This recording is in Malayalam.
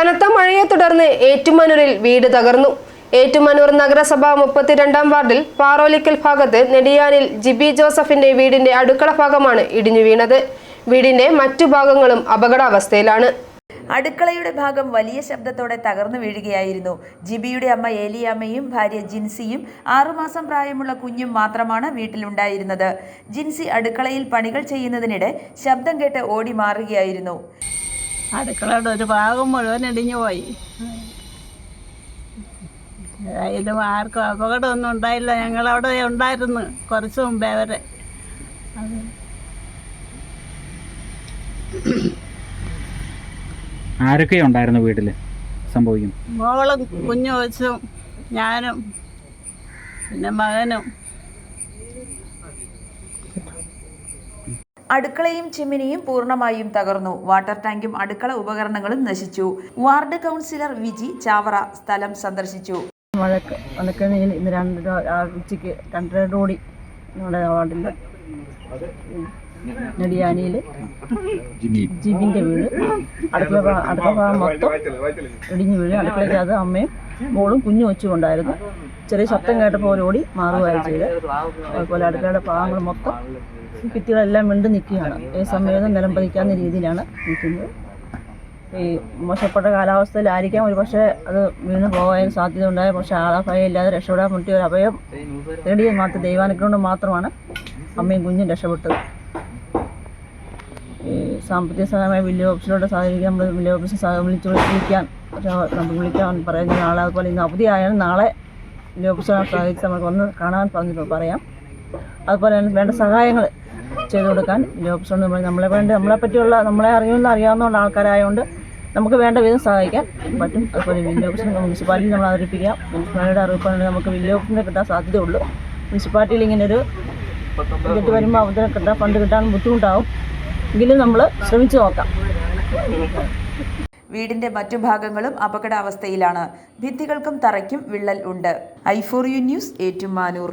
കനത്ത മഴയെ തുടർന്ന് ഏറ്റുമാനൂരിൽ വീട് തകർന്നു. ഏറ്റുമാനൂർ നഗരസഭ മുപ്പത്തിരണ്ടാം വാർഡിൽ പാറോലിക്കൽ ഭാഗത്ത് നെടിയാനിൽ ജിബി ജോസഫിന്റെ വീടിന്റെ അടുക്കള ഭാഗമാണ് ഇടിഞ്ഞു വീണത്. വീടിന്റെ മറ്റു ഭാഗങ്ങളും അപകടാവസ്ഥയിലാണ്. അടുക്കളയുടെ ഭാഗം വലിയ ശബ്ദത്തോടെ തകർന്നു വീഴുകയായിരുന്നു. ജിബിയുടെ അമ്മ ഏലിയാമ്മയും ഭാര്യ ജിൻസിയും ആറുമാസം പ്രായമുള്ള കുഞ്ഞും മാത്രമാണ് വീട്ടിലുണ്ടായിരുന്നത്. ജിൻസി അടുക്കളയിൽ പണികൾ ചെയ്യുന്നതിനിടെ ശബ്ദം കേട്ട് ഓടി മാറുകയായിരുന്നു. അടുക്കളയുടെ ഒരു ഭാഗം മുഴുവൻ ഇടിഞ്ഞു പോയി. ഇത് ആർക്കും അപകടമൊന്നും ഉണ്ടായില്ല. ഞങ്ങളവിടെ ഉണ്ടായിരുന്നു കുറച്ച് മുമ്പേ വരെ അത് ആരൊക്കെ ഉണ്ടായിരുന്നു വീട്ടിൽ സംഭവിക്കും. മോളും കുഞ്ഞു വെച്ചും ഞാനും പിന്നെ മകനും. അടുക്കളയും ചിമ്മിനിയും പൂർണമായും തകർന്നു. വാട്ടർ ടാങ്കും അടുക്കള ഉപകരണങ്ങളും നശിച്ചു. വാർഡ് കൗൺസിലർ വിജി ചാവറ സ്ഥലം സന്ദർശിച്ചു. മഴക്ക് ഇന്ന് രണ്ട് ഉച്ചയ്ക്ക് രണ്ടരയോടുകൂടി നമ്മുടെ വാർഡിൽ നെടിയാനിയിൽ ജിബിന്റെ വീട്. അടുക്കള അടുക്കള ഭാഗം മൊത്തം ഇടിഞ്ഞു വീഴ്. അടുക്കളയ്ക്ക് അത് അമ്മയും മോളും കുഞ്ഞു വെച്ചുകൊണ്ടായിരുന്നു ചെറിയ ശബ്ദം കേട്ടപ്പോൾ ഓടി മാറുകയാണ് ചെയ്ത് അതുപോലെ അടുക്കളയുടെ ഭാഗങ്ങൾ മൊത്തം ഭിത്തികളെല്ലാം വീണ്ട് നിൽക്കുകയാണ്. ഈ സമയത്ത് നിലം പതിക്കാവുന്ന രീതിയിലാണ് നിൽക്കുന്നത്. ഈ മോശപ്പെട്ട കാലാവസ്ഥയിലായിരിക്കാം. ഒരു പക്ഷേ അത് വീണ് പോകാൻ സാധ്യത ഉണ്ടായ പക്ഷേ ആളഭയം ഇല്ലാതെ രക്ഷപ്പെടാൻ പറ്റിയ ഒരു അഭയം തേടിയത് മാത്രം ദൈവാനുഗ്രഹം മാത്രമാണ് അമ്മയും കുഞ്ഞും രക്ഷപ്പെട്ടത്. സാമ്പത്തിക സഹായമായ വില്ലേജ് ഓഫീസിലോട്ട് സഹകരിക്കാൻ നമ്മൾ വില്ലേജ് ഓഫീസിൽ വിളിച്ച് വിളിക്കാൻ നമുക്ക് വിളിക്കാൻ പറയുന്ന നാളെ അതുപോലെ ഇന്ന് അവധിയായാലും നാളെ വില്ലേജ് ഓഫീസിനെ സഹകരിച്ച് നമുക്ക് വന്ന് കാണാൻ പറഞ്ഞു പറയാം. അതുപോലെ തന്നെ വേണ്ട സഹായങ്ങൾ ചെയ്തു കൊടുക്കാൻ വില്ലേജ് ഓഫീസോട് നമ്മൾ നമ്മളെ വേണ്ട നമ്മളെ പറ്റിയുള്ള നമ്മളെ അറിയുന്ന അറിയാവുന്ന ആൾക്കാരായതുകൊണ്ട് നമുക്ക് വേണ്ട വിധം സഹായിക്കാൻ പറ്റും. അതുപോലെ വില്ലേജ് ഓഫീസിന് മുനിസിപ്പാലിറ്റി നമ്മൾ അവതരിപ്പിക്കാം. മുനിസിപ്പാലിറ്റിയുടെ അറിയിപ്പാണെങ്കിൽ നമുക്ക് വില്ലേജ് ഓഫീസിനെ കിട്ടാൻ സാധ്യതയുള്ളൂ. മുനിസിപ്പാലിറ്റിയിൽ ഇങ്ങനെ ഒരു ബഡ്ജറ്റ് വരുമ്പോൾ അവരെ കിട്ടാൻ ഫണ്ട് കിട്ടാൻ ബുദ്ധിമുട്ടാവും. എങ്കിലും നമ്മൾ ശ്രമിച്ചു നോക്കാം. വീടിന്റെ മറ്റു ഭാഗങ്ങളും അപകടാവസ്ഥയിലാണ്. ഭിത്തികൾക്കും തറയ്ക്കും വിള്ളൽ ഉണ്ട്. I four U news Ettumanoor.